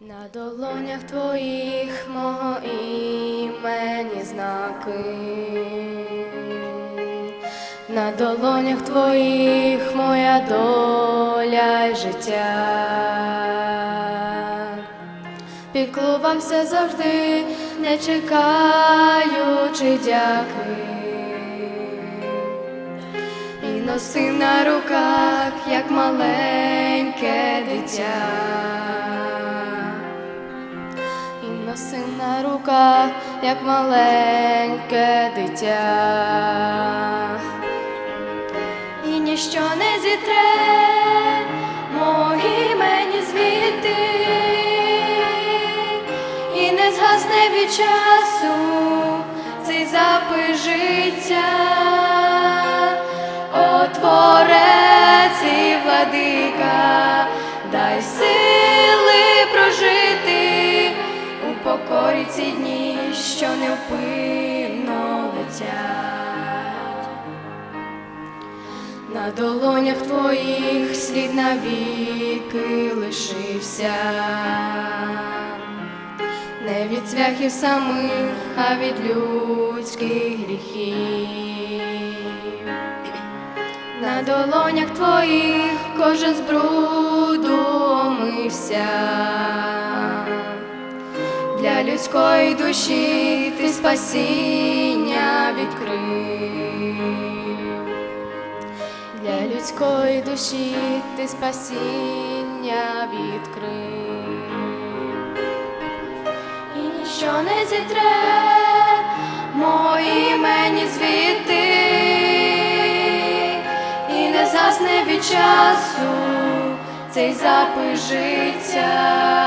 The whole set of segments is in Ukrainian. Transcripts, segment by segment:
На долонях твоїх мого імені знаки, на долонях твоїх моя доля й життя. Піклувався завжди, не чекаючи дяки. І носи на руках, як маленьке дитя. Носи на руках, як маленьке дитя. І ніщо не зітре мої мені звідти, і не згасне від часу цей запис життя. О, Творець і владика, дай сили покорі ці дні, що невпинно летять. На долонях твоїх слід навіки лишився, не від цвяхів самих, а від людських гріхів. На долонях твоїх кожен з омився. Людської душі ти спасіння відкрив. Для людської душі ти спасіння відкрив. І ніщо не зітре мої мені звідти, і не засне від часу цей запис життя.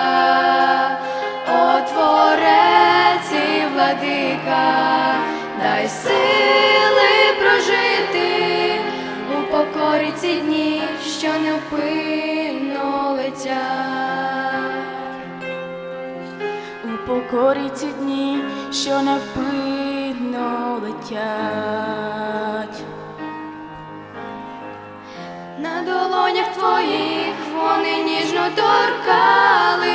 Невпинно летять. У покорі ці дні, що невпинно летять. На долонях твоїх вони ніжно торкались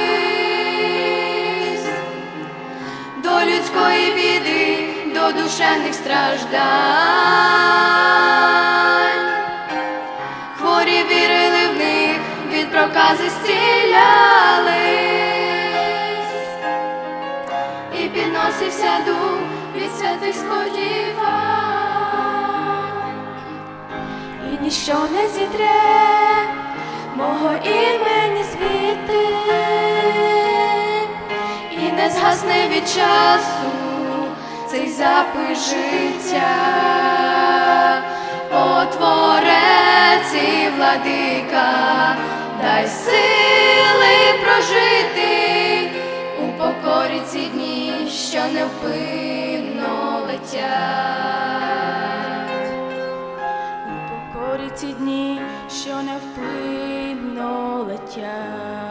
до людської біди, до душевних страждань. Хворі вірили в них, від прокази зцілялись, і підносився дух від святих сподівань. І ніщо не зітре мого імені звідти, і не згасне від часу цей запис життя. О, Творець і владика, дай сили прожити у покорі ці дні, що невпинно летять. У покорі ці дні, що невпинно летять.